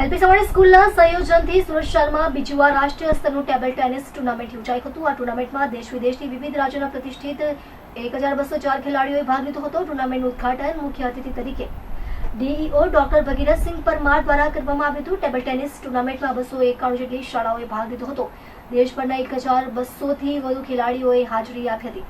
LP Savani સ્કૂલના સંયોજનથી સુરત શહેરમાં બીજી વાર રાષ્ટ્રીય સ્તરનું ટેબલ ટેનિસ ટુર્નામેન્ટ યોજાઈ હતું. આ ટુર્નામેન્ટમાં દેશ વિદેશથી વિવિધ રાજ્યોના પ્રતિષ્ઠિત એક હજાર બસો ચાર ખેલાડીઓએ ભાગ લીધો હતો. ટુર્નામેન્ટનું ઉદઘાટન મુખ્ય અતિથિ તરીકે ડીઈઓ ડોક્ટર ભગીરથસિંહ પરમાર દ્વારા કરવામાં આવ્યું હતું. ટેબલ ટેનિસ ટુર્નામેન્ટમાં બસો એકાણું જેટલી શાળાઓએ ભાગ લીધો હતો. દેશભરના એક હજાર બસોથી વધુ ખેલાડીઓએ હાજરી આપી હતી.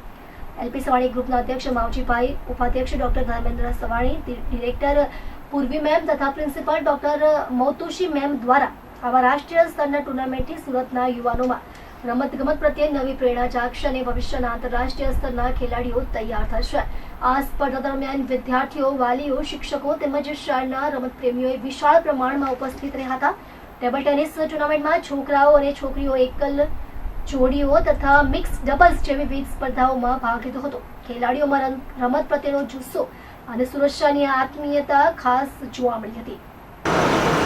એલપી સવાણી ગ્રુપના અધ્યક્ષ માવજીભાઈ, ઉપાધ્યક્ષ doctor Dharmendra Savani, director Purvi ma'am તથા પ્રિન્સિપાલ ડોક્ટર મોતુશી મેમ દ્વારા આવા રાષ્ટ્રીય સ્તરના ટુર્નામેન્ટથી સુરતના યુવાનોમાં રમતગમત પ્રત્યે નવી પ્રેરણા જાગશે અને ભવિષ્યના આંતરરાષ્ટ્રીય સ્તરના ખેલાડીઓ તૈયાર થશે. આ સ્પર્ધા દરમિયાન વિદ્યાર્થીઓ, વાલીઓ, શિક્ષકો તેમજ શહેરના રમતપ્રેમીઓએ વિશાળ પ્રમાણમાં ઉપસ્થિત રહ્યા હતા. ટેબલ ટેનિસ ટુર્નામેન્ટમાં છોકરાઓ અને છોકરીઓ એકલ જોડીઓ તથા મિક્સ ડબલ્સ જેવી વિવિધ સ્પર્ધાઓમાં ભાગ લીધો હતો. ખેલાડીઓમાં રમત પ્રત્યેનો જુસ્સો અને સુરક્ષાની આત્મીયતા ખાસ જોવા મળી હતી.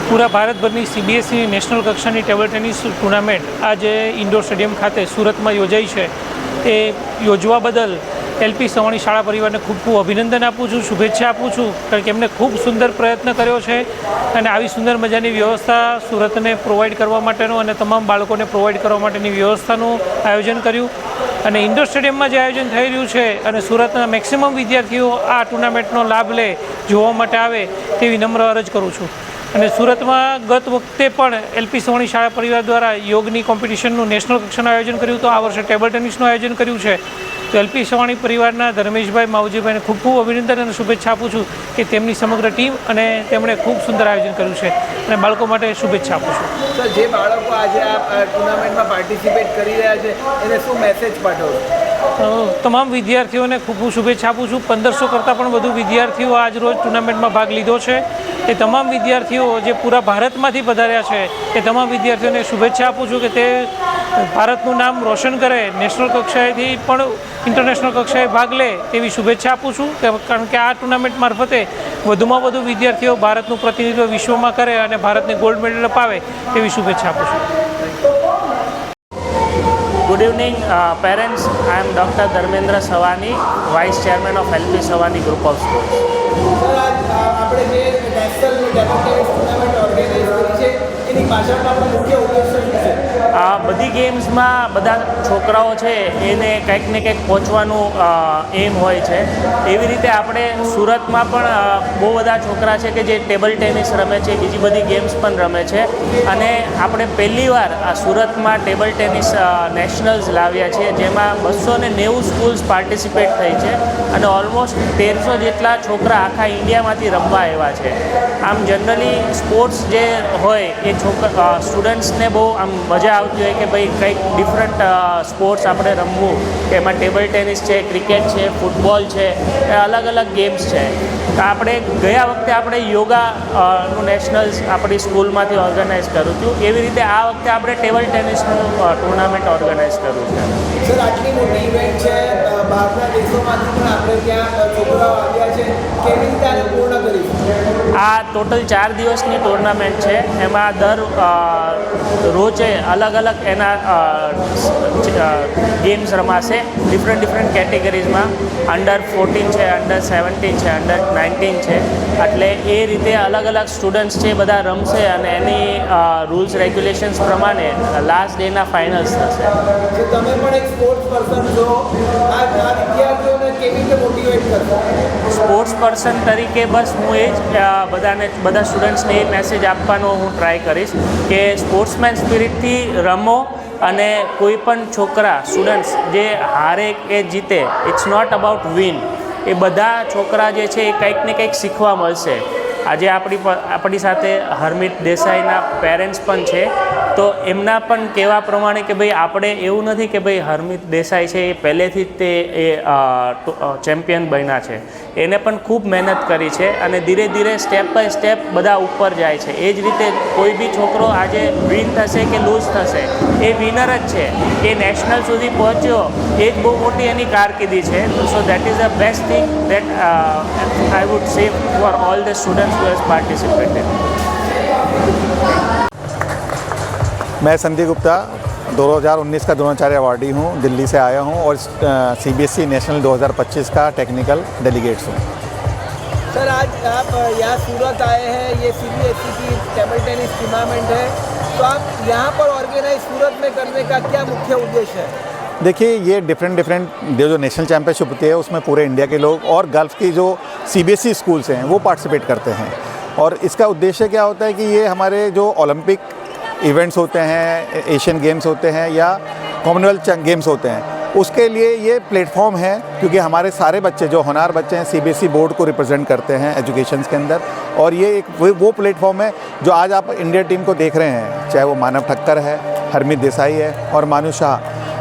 પૂરા ભારતભરની સીબીએસઈ નેશનલ કક્ષાની ટેબલ ટેનિસ ટુર્નામેન્ટ આજે ઇન્ડોર સ્ટેડિયમ ખાતે સુરતમાં યોજાઈ છે. એ યોજવા બદલ એલપી સવાણી શાળા પરિવારને ખૂબ ખૂબ અભિનંદન આપું છું, શુભેચ્છા આપું છું, કારણ કે એમણે ખૂબ સુંદર પ્રયત્ન કર્યો છે અને આવી સુંદર મજાની વ્યવસ્થા સુરતને પ્રોવાઈડ કરવા માટેનું અને તમામ બાળકોને પ્રોવાઈડ કરવા માટેની વ્યવસ્થાનું આયોજન કર્યું. અને ઇન્ડોર સ્ટેડિયમમાં જે આયોજન થઈ રહ્યું છે અને સુરતના મેક્સિમમ વિદ્યાર્થીઓ આ ટુર્નામેન્ટનો લાભ લે, જોવા માટે આવે, તેવી નમ્ર અરજ કરું છું. અને સુરતમાં ગત વખતે પણ એલપી સવાણી શાળા પરિવાર દ્વારા યોગની કોમ્પિટિશનનું નેશનલ કક્ષાનું આયોજન કર્યું તો આ વર્ષે ટેબલ ટેનિસનું આયોજન કર્યું છે. તો એલપી સવાણી પરિવારના ધર્મેશભાઈ માવજીભાઈને ખૂબ ખૂબ અભિનંદન અને શુભેચ્છા આપું છું કે તેમની સમગ્ર ટીમ અને તેમણે ખૂબ સુંદર આયોજન કર્યું છે. અને બાળકો માટે શુભેચ્છા આપું છું. જે બાળકો આજે આ ટુર્નામેન્ટમાં પાર્ટિસિપેટ કરી રહ્યા છે, એને શું મેસેજ પાઠવો તમામ વિદ્યાર્થીઓને ખૂબ શુભેચ્છા આપું છું. પંદરસો કરતાં પણ વધુ વિદ્યાર્થીઓ આજ રોજ ટુર્નામેન્ટમાં ભાગ લીધો છે. એ તમામ વિદ્યાર્થીઓ જે પૂરા ભારતમાંથી પધાર્યા છે, એ તમામ વિદ્યાર્થીઓને શુભેચ્છા આપું છું કે તે ભારતનું નામ રોશન કરે, નેશનલ કક્ષાએથી પણ ઇન્ટરનેશનલ કક્ષાએ ભાગ લે તેવી શુભેચ્છા આપું છું. કારણ કે આ ટુર્નામેન્ટ મારફતે વધુમાં વધુ વિદ્યાર્થીઓ ભારતનું પ્રતિનિધિત્વ વિશ્વમાં કરે અને ભારતને ગોલ્ડ મેડલ અપાવે તેવી શુભેચ્છા આપું છું. Uh. I am Dr. Dharmendra Savani, Vice Chairman of LP Savani Group of Schools. Sir આજ અ, આપણે જે નેશનલ ટુર્નામેન્ટ ઓર્ગેનાઇઝ કરી છે એની પાછળનો મુખ્ય બધી ગેમ્સમાં બધા છોકરાઓ છે, એને કંઈક ને કંઈક પહોંચવાનું એમ હોય છે. એવી રીતે આપણે સુરતમાં પણ બહુ બધા છોકરા છે કે જે ટેબલ ટેનિસ રમે છે, બીજી બધી ગેમ્સ પણ રમે છે. અને આપણે પહેલીવાર આ સુરતમાં ટેબલ ટેનિસ નેશનલ્સ લાવ્યા છે, જેમાં બસો ને નેવું સ્કૂલ્સ પાર્ટિસિપેટ થઈ છે અને ઓલમોસ્ટ તેરસો જેટલા છોકરા આખા ઇન્ડિયામાંથી રમવા આવ્યા છે. આમ જનરલી સ્પોર્ટ્સ જે હોય, એ છોકરા સ્ટુડન્ટ્સને બહુ આમ મજા આવતી હોય કે ભાઈ કંઈક ડિફરન્ટ સ્પોર્ટ્સ આપણે રમવું. કે એમાં ટેબલ ટેનિસ છે ક્રિકેટ છે ફૂટબોલ છે એ અલગ અલગ ગેમ્સ છે. તો આપણે ગયા વખતે આપણે યોગાનું નેશનલ્સ આપણી સ્કૂલમાંથી ઓર્ગેનાઇઝ કર્યું હતું. એવી રીતે આ વખતે આપણે ટેબલ ટેનિસનું ટુર્નામેન્ટ ઓર્ગેનાઇઝ કર્યું છે. સર આટલી મોટી ઇવેન્ટ છે બહારના દેશોમાંથી પણ આપણે ત્યાં છોકરાઓ આવ્યા છે. કેવી રીતે આને પૂર્ણ કરીશું આ ટોટલ ચાર દિવસની ટુર્નામેન્ટ છે. એમાં દર રોજે અલગ અલગ એના ગેમ્સ રમાશે. ડિફરન્ટ ડિફરન્ટ કેટેગરીઝમાં અંડર ફોર્ટીન છે અંડર સેવન્ટીન છે અંડર નાઇન્ટીન છે. એટલે એ રીતે અલગ અલગ સ્ટુડન્ટ્સ છે બધા રમશે અને એની રૂલ્સ રેગ્યુલેશન્સ પ્રમાણે લાસ્ટ ડેના ફાઇનલ્સ થશે. તમે પણ એક સ્પોર્ટ્સ પર્સન છો સ્પોર્ટ્સ પર્સન તરીકે બસ હું એ જ બધાને, બધા સ્ટુડન્ટ્સને એ મેસેજ આપવાનો હું ટ્રાય કરીશ કે સ્પોર્ટ્સમેન સ્પિરિટથી રમો અને કોઈ પણ છોકરા સ્ટુડન્ટ્સ જે હારે કે જીતે ઇટ્સ નોટ અબાઉટ વિન એ બધા છોકરા જે છે એ કંઈક ને કંઈક શીખવા મળશે. આજે આપણી આપણી સાથે હરમિત દેસાઈના પેરેન્ટ્સ પણ છે. તો એમના પણ કહેવા પ્રમાણે કે ભાઈ આપણે એવું નથી કે ભાઈ હરમિત દેસાઈ છે એ પહેલેથી જ તે એ ચેમ્પિયન બન્યા છે. એને પણ ખૂબ મહેનત કરી છે અને ધીરે ધીરે સ્ટેપ બાય સ્ટેપ બધા ઉપર જાય છે. એ જ રીતે કોઈ બી છોકરો આજે વિન થશે કે લૂઝ થશે, એ વિનર જ છે. એ નેશનલ સુધી પહોંચ્યો, એ જ બહુ મોટી એની કારકિર્દી છે. So that is the best thing that I would say for all the students who has participated मैं संदीप गुप्ता 2019 का द्रोणाचार्य अवार्डी हूँ दिल्ली से आया हूँ और C B S E national 2025 का टेक्निकल डेलीगेट्स हूँ। सर आज आप यहाँ सूरत आए हैं ये सी बी एस ई की टेबल टेनिस टूर्नामेंट है तो आप यहाँ पर ऑर्गेनाइज सूरत में करने का क्या मुख्य उद्देश्य है? देखिए ये डिफरेंट डिफरेंट जो जो नेशनल चैम्पियनशिप होती है उसमें पूरे इंडिया के लोग और गल्फ की जो C B S E schools हैं वो पार्टिसिपेट करते हैं। और इसका उद्देश्य क्या होता है कि ये हमारे जो ओलंपिक इवेंट्स होते हैं एशियन गेम्स होते हैं या कॉमनवेल्थ गेम्स होते हैं। उसके लिए ये प्लेटफॉर्म है क्योंकि हमारे सारे बच्चे जो होनार बच्चे हैं सी बोर्ड को रिप्रेजेंट करते हैं एजुकेशन के अंदर। और ये एक वो- प्लेटफॉर्म है जो आज आप इंडिया टीम को देख रहे हैं, चाहे वो मानव ठक्कर है, हरमीत देसाई है और मानु शाह।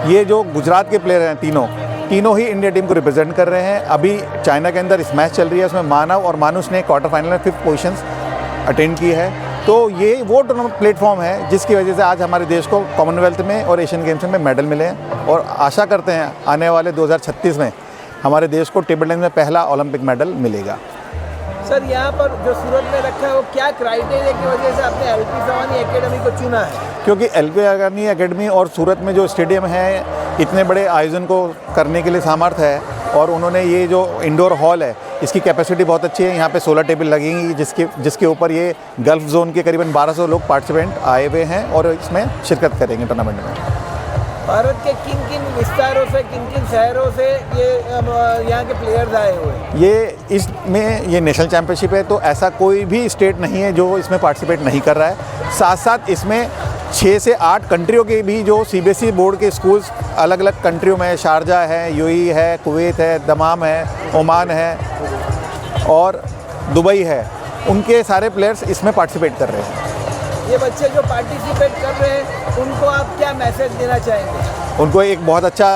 ये जो गुजरात के प्लेयर हैं तीनों तीनों ही इंडिया टीम को रिप्रेजेंट कर रहे हैं। अभी चाइना के अंदर इस मैच चल रही है, उसमें मानव और मानुष ने क्वार्टर फाइनल में फिफ्थ पोजीशंस अटेंड की है। तो ये वो टूर्नामेंट प्लेटफॉर्म है जिसकी वजह से आज हमारे देश को कॉमनवेल्थ में और एशियन गेम्स में मेडल मिले हैं। और आशा करते हैं आने वाले 2036 में हमारे देश को टेबल टेनिस में पहला ओलंपिक मेडल मिलेगा। सर यहाँ पर जो सूरत में रखा है वो क्या क्राइटेरिया की वजह से आपने एल पी सवानी एकेडमी को चुना है? क्योंकि एल पी अगानी अकेडमी और सूरत में जो स्टेडियम है इतने बड़े आयोजन को करने के लिए सामर्थ्य है और उन्होंने ये जो इंडोर हॉल है इसकी कैपेसिटी बहुत अच्छी है। यहाँ पे सोलर टेबल लगेंगी जिसके जिसके ऊपर ये गल्फ जोन के करीबन 1200 लोग पार्टिसिपेंट आए हुए हैं और इसमें शिरकत करेंगे टूर्नामेंट में। भारत के किन किन विस्तारों से किन किन शहरों से ये यहाँ के प्लेयर्स आए हुए हैं? ये इसमें ये नेशनल चैम्पियनशिप है तो ऐसा कोई भी स्टेट नहीं है जो इसमें पार्टिसिपेट नहीं कर रहा है। साथ साथ इसमें छः से आठ कंट्रियों के भी जो सी बोर्ड के स्कूल्स अलग अलग कंट्रियों में शारजा है यूई है कुवैत है दमाम है ओमान है और दुबई है उनके सारे प्लेयर्स इसमें पार्टिसिपेट कर रहे हैं। ये बच्चे जो पार्टिसिपेट कर रहे हैं उनको आप क्या मैसेज देना चाहेंगे? उनको एक बहुत अच्छा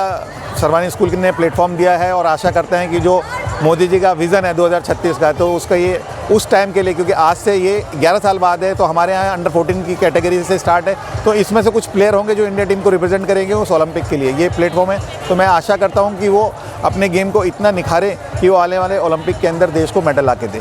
सरवानी स्कूल ने प्लेटफॉर्म दिया है और आशा करते हैं कि जो मोदी जी का विज़न है 2036 का तो उसका ये उस टाइम के लिए, क्योंकि आज से ये 11 साल बाद है तो हमारे यहाँ अंडर 14 की कैटेगरी से स्टार्ट है। तो इसमें से कुछ प्लेयर होंगे जो इंडिया टीम को रिप्रेजेंट करेंगे उस ओलंपिक के लिए। ये प्लेटफॉर्म है। तो मैं आशा करता हूँ कि वो अपने गेम को इतना निखारें कि वो आने वाले ओलंपिक के अंदर देश को मेडल ला के दें।